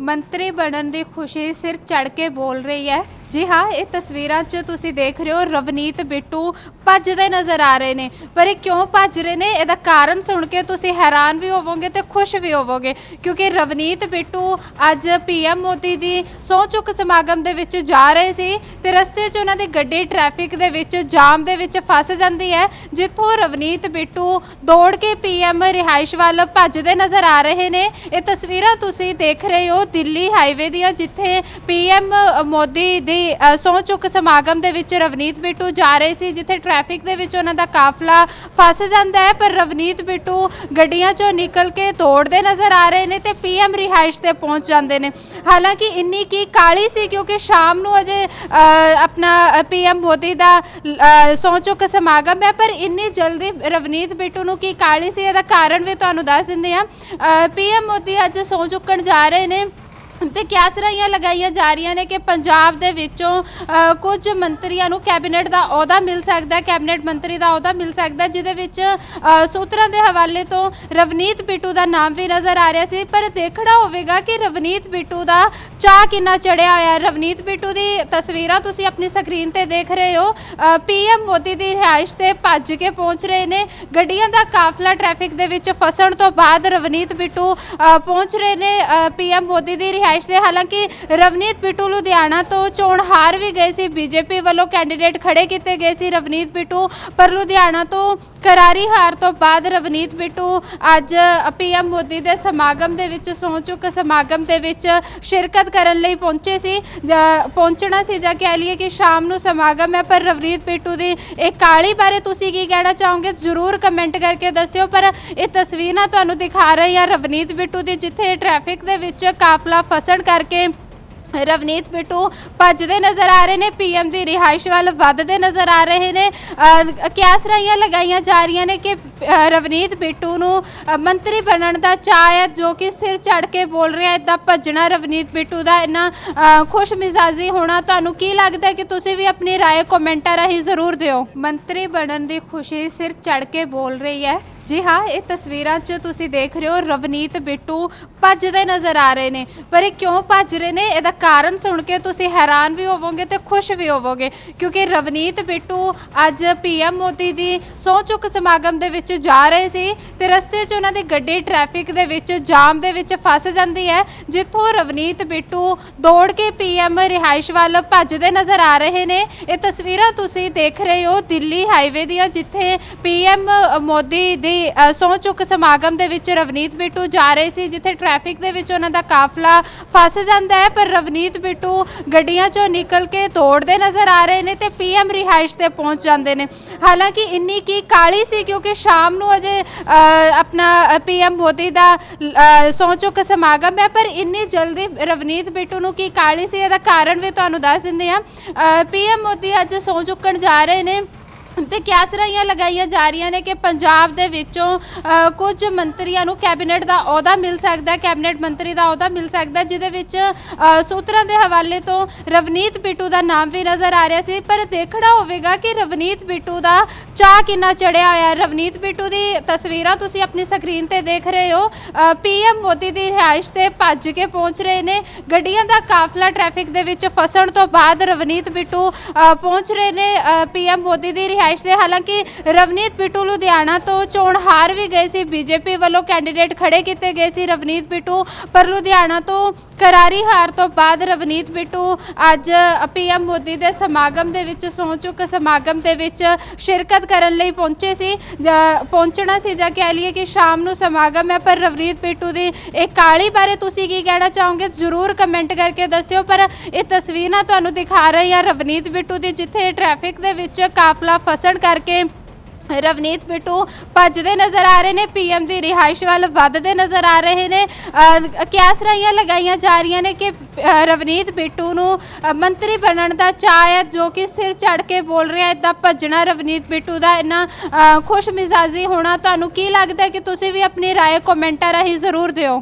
ਮੰਤਰੀ ਬਣਨ ਦੀ ਖੁਸ਼ੀ ਸਿਰ ਚੜ ਕੇ ਬੋਲ ਰਹੀ ਹੈ। ਜੀ ਹਾਂ, ਇਹ ਤਸਵੀਰਾਂ 'ਚ ਤੁਸੀਂ ਦੇਖ ਰਹੇ ਹੋ, ਰਵਨੀਤ ਬਿੱਟੂ ਭੱਜਦੇ ਨਜ਼ਰ ਆ ਰਹੇ ਨੇ। ਪਰ ਇਹ ਕਿਉਂ ਭੱਜ ਰਹੇ ਨੇ? ਇਹਦਾ ਕਾਰਨ ਸੁਣ ਕੇ ਤੁਸੀਂ ਹੈਰਾਨ ਵੀ ਹੋਵੋਗੇ ਤੇ ਖੁਸ਼ ਵੀ ਹੋਵੋਗੇ, ਕਿਉਂਕਿ ਰਵਨੀਤ ਬਿੱਟੂ ਅੱਜ ਪੀਐਮ ਮੋਦੀ ਦੀ ਸਹੁੰ ਚੁੱਕ ਸਮਾਗਮ ਦੇ ਵਿੱਚ ਜਾ ਰਹੇ ਸੀ ਤੇ ਰਸਤੇ 'ਚ ਉਹਨਾਂ ਦੀ ਗੱਡੀ ਟ੍ਰੈਫਿਕ ਦੇ ਵਿੱਚ, ਜਾਮ ਦੇ ਵਿੱਚ ਫਸ ਜਾਂਦੀ ਹੈ, ਜਿੱਥੋਂ ਰਵਨੀਤ ਬਿੱਟੂ ਦੌੜ ਕੇ ਪੀਐਮ ਰਿਹਾਇਸ਼ ਵੱਲ ਭੱਜਦੇ ਨਜ਼ਰ ਆ ਰਹੇ ਨੇ। ਇਹ ਤਸਵੀਰਾਂ ਤੁਸੀਂ ਦੇਖ ਰਹੇ ਹੋ ਦਿੱਲੀ ਹਾਈਵੇ ਦੀ ਆ ਜਿੱਥੇ ਪੀਐਮ ਮੋਦੀ ਦੀ ਅ, ਸਹੁੰ ਚੁੱਕ ਸਮਾਗਮ ਦੇ ਵਿੱਚ ਰਵਨੀਤ ਬਿੱਟੂ ਜਾ ਰਹੇ ਸੀ ਜਿੱਥੇ ਟ੍ਰੈਫਿਕ ਦੇ ਵਿੱਚ ਉਹਨਾਂ ਦਾ ਕਾਫਲਾ ਫਸ ਜਾਂਦਾ ਹੈ ਪਰ ਰਵਨੀਤ ਬਿੱਟੂ ਗੱਡੀਆਂ ਚੋਂ ਨਿਕਲ ਕੇ ਤੋੜਦੇ ਨਜ਼ਰ ਆ ਰਹੇ ਨੇ ਤੇ ਪੀਐਮ ਰਿਹਾਇਸ਼ ਤੇ ਪਹੁੰਚ ਜਾਂਦੇ ਨੇ। ਹਾਲਾਂਕਿ ਇੰਨੀ ਕੀ ਕਾਲੀ ਸੀ ਕਿਉਂਕਿ ਸ਼ਾਮ ਨੂੰ ਅਜੇ ਅ, ਆਪਣਾ ਪੀਐਮ ਮੋਦੀ ਦਾ ਅ, ਸਹੁੰ ਚੁੱਕ ਸਮਾਗਮ ਹੈ ਪਰ ਇੰਨੀ ਜਲਦੀ ਰਵਨੀਤ ਬਿੱਟੂ ਨੂੰ ਕੀ ਕਾਲੀ ਸੀ ਇਹਦਾ ਕਾਰਨ ਵੀ ਤੁਹਾਨੂੰ ਦੱਸ ਦਿੰਦੇ ਆ ਪੀਐਮ ਮੋਦੀ ਅੱਜ ਸਹੁੰ ਚੁੱਕਣ ਜਾ ਰਹੇ ਨੇ। ਤੇ ਕਿਆਸਰਾਈਆਂ ਲਗਾਈਆਂ ਜਾ ਰਹੀਆਂ ਨੇ ਕਿ ਪੰਜਾਬ ਦੇ ਵਿੱਚੋਂ ਅ, ਕੁਝ ਮੰਤਰੀਆਂ ਨੂੰ ਕੈਬਨਿਟ ਦਾ ਅਹੁਦਾ ਮਿਲ ਸਕਦਾ ਹੈ ਕੈਬਨਿਟ ਮੰਤਰੀ ਦਾ ਅਹੁਦਾ ਮਿਲ ਸਕਦਾ ਹੈ, ਜਿਹਦੇ ਵਿੱਚ ਅ, ਸੂਤਰਾਂ ਦੇ ਹਵਾਲੇ ਤੋਂ ਰਵਨੀਤ ਬਿੱਟੂ ਦਾ ਨਾਮ ਵੀ ਨਜ਼ਰ ਆ ਰਿਹਾ ਸੀ। ਪਰ ਦੇਖਣਾ ਹੋਵੇਗਾ ਕਿ ਰਵਨੀਤ ਬਿੱਟੂ ਦਾ ਚਾਹ ਕਿੰਨਾ ਚੜਿਆ ਹੋਇਆ ਹੈ। ਰਵਨੀਤ ਬਿੱਟੂ ਦੀ ਤਸਵੀਰਾਂ ਤੁਸੀਂ ਆਪਣੀ ਸਕਰੀਨ ਤੇ ਦੇਖ ਰਹੇ ਹੋ। ਪੀਐਮ ਮੋਦੀ ਦੀ ਰਿਹਾਇਸ਼ ਤੇ ਭੱਜ ਕੇ ਪਹੁੰਚ ਰਹੇ ਨੇ। ਗੱਡੀਆਂ ਦਾ ਕਾਫਲਾ ਟ੍ਰੈਫਿਕ ਦੇ ਵਿੱਚ ਫਸਣ ਤੋਂ ਬਾਅਦ ਰਵਨੀਤ ਬਿੱਟੂ ਅ, ਪਹੁੰਚ ਰਹੇ ਨੇ। ਪੀਐਮ ਮੋਦੀ ਦੀ ਰਿਹਾਇਸ਼ ਤੇ ਹਾਲਾਂਕਿ ਰਵਨੀਤ ਬਿੱਟੂ ਲੁਧਿਆਣਾ ਤੋਂ ਚੋਣ ਹਾਰ ਵੀ ਗਏ ਸੀ। ਬੀਜੇਪੀ ਵੱਲੋਂ ਕੈਂਡੀਡੇਟ ਖੜੇ ਕੀਤੇ ਗਏ ਸੀ ਰਵਨੀਤ ਬਿੱਟੂ ਪਰ ਲੁਧਿਆਣਾ ਤੋਂ ਕਰਾਰੀ ਹਾਰ ਤੋਂ ਬਾਅਦ ਰਵਨੀਤ ਬਿੱਟੂ ਅੱਜ ਪੀਐਮ ਮੋਦੀ ਦੇ ਸਮਾਗਮ ਦੇ ਵਿੱਚ ਸਹੁੰ ਸਮਾਗਮ ਦੇ ਵਿੱਚ ਸ਼ਿਰਕਤ ਕਰਨ ਲਈ ਪਹੁੰਚੇ ਸੀ। ਪਹੁੰਚਣਾ ਸੀ ਜਾਂ ਕਹਿ ਲਈਏ ਕਿ ਸ਼ਾਮ ਨੂੰ ਸਮਾਗਮ ਹੈ, ਪਰ ਰਵਨੀਤ ਬਿੱਟੂ ਦੀ ਇਹ ਕਾਲੀ ਬਾਰੇ ਤੁਸੀਂ ਕੀ ਕਹਿਣਾ ਚਾਹੋਗੇ? ਜ਼ਰੂਰ ਕਮੈਂਟ ਕਰਕੇ ਦੱਸਿਓ, ਪਰ ਇਹ ਤਸਵੀਰਾਂ ਤੁਹਾਨੂੰ ਦਿਖਾ ਰਹੀ ਹਾਂ ਰਵਨੀਤ ਬਿੱਟੂ ਦੀ, ਜਿੱਥੇ ਟ੍ਰੈਫਿਕ ਦੇ ਵਿੱਚ ਕਾਫਲਾ ਫਸਣ ਕਰਕੇ ਰਵਨੀਤ ਬਿੱਟੂ ਭੱਜਦੇ ਨਜ਼ਰ ਆ ਰਹੇ ਨੇ ਪੀਐਮ ਦੀ ਰਿਹਾਇਸ਼ ਵੱਲ ਵੱਧਦੇ ਨਜ਼ਰ ਆ ਰਹੇ ਨੇ ਅ, ਕਿਆਸਰਾਈਆਂ ਲਗਾਈਆਂ ਜਾ ਰਹੀਆਂ ਨੇ ਕਿ ਅ, ਰਵਨੀਤ ਬਿੱਟੂ ਨੂੰ ਅ, ਮੰਤਰੀ ਬਣਨ ਦਾ ਚਾਅ ਹੈ ਜੋ ਕਿ ਸਿਰ ਚੜ ਕੇ ਬੋਲ ਰਿਹਾ ਇਦਾਂ ਭੱਜਣਾ ਰਵਨੀਤ ਬਿੱਟੂ ਦਾ ਇੰਨਾ ਅ, ਖੁਸ਼ ਮਿਜ਼ਾਜੀ ਹੋਣਾ ਤੁਹਾਨੂੰ ਕੀ ਲੱਗਦਾ ਹੈ ਕਿ ਤੁਸੀਂ ਵੀ ਆਪਣੀ رائے ਕਮੈਂਟਾਂ ਰਾਹੀਂ ਜ਼ਰੂਰ ਦਿਓ ਮੰਤਰੀ ਬਣਨ ਦੀ ਖੁਸ਼ੀ ਸਿਰ ਚੜ ਕੇ ਬੋਲ ਰਹੀ ਹੈ ਜੀ ਹਾਂ, ਇਹ ਤਸਵੀਰਾਂ 'ਚ ਤੁਸੀਂ ਦੇਖ ਰਹੇ ਹੋ ਰਵਨੀਤ ਬਿੱਟੂ ਭੱਜਦੇ ਨਜ਼ਰ ਆ ਰਹੇ ਨੇ। ਪਰ ਇਹ ਕਿਉਂ ਭੱਜ ਰਹੇ ਨੇ? ਇਹਦਾ ਕਾਰਨ ਸੁਣ ਕੇ ਤੁਸੀਂ ਹੈਰਾਨ ਵੀ ਹੋਵੋਗੇ ਤੇ ਖੁਸ਼ ਵੀ ਹੋਵੋਗੇ, ਕਿਉਂਕਿ ਰਵਨੀਤ ਬਿੱਟੂ ਅੱਜ ਪੀਐਮ ਮੋਦੀ ਦੀ ਸਹੁੰ ਚੁੱਕ ਸਮਾਗਮ ਦੇ ਵਿੱਚ ਜਾ ਰਹੇ ਸੀ ਤੇ ਰਸਤੇ 'ਚ ਉਹਨਾਂ ਦੀ ਗੱਡੀ ਟ੍ਰੈਫਿਕ ਦੇ ਵਿੱਚ ਜਾਮ ਦੇ ਵਿੱਚ ਫਸ ਜਾਂਦੀ ਹੈ, ਜਿੱਥੋਂ ਰਵਨੀਤ ਬਿੱਟੂ ਦੌੜ ਕੇ ਪੀਐਮ ਰਿਹਾਇਸ਼ ਵੱਲ ਭੱਜਦੇ ਨਜ਼ਰ ਆ ਰਹੇ ਨੇ। ਇਹ ਤਸਵੀਰਾਂ ਤੁਸੀਂ ਦੇਖ ਰਹੇ ਹੋ ਦਿੱਲੀ ਹਾਈਵੇ ਦੀਆਂ, ਜਿੱਥੇ ਪੀਐਮ ਮੋਦੀ ਦੀ ਅ, ਸਹੁੰ ਚੁੱਕ ਸਮਾਗਮ ਦੇ ਵਿੱਚ ਰਵਨੀਤ ਬਿੱਟੂ ਜਾ ਰਹੇ ਸੀ ਜਿੱਥੇ ਟ੍ਰੈਫਿਕ ਦੇ ਵਿੱਚ ਉਹਨਾਂ ਦਾ ਕਾਫਲਾ ਫਸ ਜਾਂਦਾ ਹੈ। ਪਰ ਰਵਨੀਤ ਬਿੱਟੂ ਗੱਡੀਆਂ ਚੋਂ ਨਿਕਲ ਕੇ ਤੋੜਦੇ ਨਜ਼ਰ ਆ ਰਹੇ ਨੇ ਤੇ ਪੀਐਮ ਰਿਹਾਇਸ਼ ਤੇ ਪਹੁੰਚ ਜਾਂਦੇ ਨੇ। ਹਾਲਾਂਕਿ ਇੰਨੀ ਕੀ ਕਾਲੀ ਸੀ ਕਿਉਂਕਿ ਸ਼ਾਮ ਨੂੰ ਅਜੇ ਅ, ਆਪਣਾ ਪੀਐਮ ਮੋਦੀ ਦਾ ਅ, ਸਹੁੰ ਚੁੱਕ ਸਮਾਗਮ ਹੈ। ਪਰ ਇੰਨੀ ਜਲਦੀ ਰਵਨੀਤ ਬਿੱਟੂ ਨੂੰ ਕੀ ਕਾਲੀ ਸੀ ਇਹਦਾ ਕਾਰਨ ਵੀ ਤੁਹਾਨੂੰ ਦੱਸ ਦਿੰਦੇ ਆ ਪੀਐਮ ਮੋਦੀ ਅੱਜ ਸਹੁੰ ਚੁੱਕਣ ਜਾ ਰਹੇ ਨੇ। ਤੇ ਕਿਆਸਰਾਈਆਂ ਲਗਾਈਆਂ ਜਾ ਰਹੀਆਂ ਨੇ ਕਿ ਪੰਜਾਬ ਦੇ ਵਿੱਚੋਂ ਅ, ਕੁਝ ਮੰਤਰੀਆਂ ਨੂੰ ਕੈਬਨਿਟ ਦਾ ਅਹੁਦਾ ਮਿਲ ਸਕਦਾ ਹੈ ਕੈਬਨਿਟ ਮੰਤਰੀ ਦਾ ਅਹੁਦਾ ਮਿਲ ਸਕਦਾ ਹੈ, ਜਿਹਦੇ ਵਿੱਚ ਅ, ਸੂਤਰਾਂ ਦੇ ਹਵਾਲੇ ਤੋਂ ਰਵਨੀਤ ਬਿੱਟੂ ਦਾ ਨਾਮ ਵੀ ਨਜ਼ਰ ਆ ਰਿਹਾ ਸੀ ਪਰ ਦੇਖਣਾ ਹੋਵੇਗਾ ਕਿ ਰਵਨੀਤ ਬਿੱਟੂ ਦਾ ਚਾਹ ਕਿੰਨਾ ਚੜਿਆ ਹੋਇਆ ਹੈ? ਰਵਨੀਤ ਬਿੱਟੂ ਦੀ ਤਸਵੀਰਾਂ ਤੁਸੀਂ ਆਪਣੀ ਸਕਰੀਨ ਤੇ ਦੇਖ ਰਹੇ ਹੋ। ਪੀਐਮ ਮੋਦੀ ਦੀ ਰਿਹਾਇਸ਼ ਤੇ ਭੱਜ ਕੇ ਪਹੁੰਚ ਰਹੇ ਨੇ। ਗੱਡੀਆਂ ਦਾ ਕਾਫਲਾ ਟ੍ਰੈਫਿਕ ਦੇ ਵਿੱਚ ਫਸਣ ਤੋਂ ਬਾਅਦ ਰਵਨੀਤ ਬਿੱਟੂ ਪਹੁੰਚ ਰਹੇ ਨੇ। ਪੀਐਮ ਮੋਦੀ ਦੀ ਰਿਹਾਇਸ਼ ਤੇ। ਹਾਲਾਂਕਿ ਰਵਨੀਤ ਬਿੱਟੂ ਲੁਧਿਆਣਾ ਤੋਂ ਚੋਣ ਹਾਰ ਵੀ ਗਏ ਸੀ। ਬੀਜੇਪੀ ਵੱਲੋਂ ਕੈਂਡੀਡੇਟ ਖੜੇ ਕੀਤੇ ਗਏ ਸੀ ਰਵਨੀਤ ਬਿੱਟੂ, ਪਰ ਲੁਧਿਆਣਾ ਤੋਂ ਕਰਾਰੀ ਹਾਰ ਤੋਂ ਬਾਅਦ ਰਵਨੀਤ ਬਿੱਟੂ ਅੱਜ ਪੀਐਮ ਮੋਦੀ ਦੇ ਸਮਾਗਮ ਦੇ ਵਿੱਚ, ਸਹੁੰ ਚੁੱਕ ਸਮਾਗਮ ਦੇ ਵਿੱਚ ਸ਼ਿਰਕਤ ਕਰਨ ਲਈ ਪਹੁੰਚੇ ਸੀ, ਜਾਂ ਪਹੁੰਚਣਾ ਸੀ, ਜਾਂ ਕਹਿ ਲਈਏ ਕਿ ਸ਼ਾਮ ਨੂੰ ਸਮਾਗਮ ਹੈ, ਪਰ ਰਵਨੀਤ ਬਿੱਟੂ ਦੀ ਇਹ ਕਾਲੀ ਬਾਰੇ ਤੁਸੀਂ ਕੀ ਕਹਿਣਾ ਚਾਹੋਗੇ? ਜ਼ਰੂਰ ਕਮੈਂਟ ਕਰਕੇ ਦੱਸਿਓ, ਪਰ ਇਹ ਤਸਵੀਰਾਂ ਤੁਹਾਨੂੰ ਦਿਖਾ ਰਹੀ ਹਾਂ ਰਵਨੀਤ ਬਿੱਟੂ ਦੀ, ਜਿੱਥੇ ਟ੍ਰੈਫਿਕ ਦੇ ਵਿੱਚ ਕਾਫਲਾ ਫਸਣ ਕਰਕੇ ਰਵਨੀਤ ਬਿੱਟੂ ਭੱਜਦੇ ਨਜ਼ਰ ਆ ਰਹੇ ਨੇ ਪੀਐਮ ਦੀ ਰਿਹਾਇਸ਼ ਵੱਲ ਵੱਧਦੇ ਨਜ਼ਰ ਆ ਰਹੇ ਨੇ ਅ, ਕਿਆਸਰਾਈਆਂ ਲਗਾਈਆਂ ਜਾ ਰਹੀਆਂ ਨੇ ਕਿ ਅ, ਰਵਨੀਤ ਬਿੱਟੂ ਨੂੰ ਅ, ਮੰਤਰੀ ਬਣਨ ਦਾ ਚਾਅ ਹੈ ਜੋ ਕਿ ਸਿਰ ਚੜ ਕੇ ਬੋਲ ਰਿਹਾ ਇਦਾਂ ਭੱਜਣਾ ਰਵਨੀਤ ਬਿੱਟੂ ਦਾ ਇੰਨਾ ਅ, ਖੁਸ਼ ਮਿਜ਼ਾਜੀ ਹੋਣਾ ਤੁਹਾਨੂੰ ਕੀ ਲੱਗਦਾ ਹੈ ਕਿ ਤੁਸੀਂ ਵੀ ਆਪਣੀ رائے ਕਮੈਂਟਾਂ ਰਾਹੀਂ ਜ਼ਰੂਰ ਦਿਓ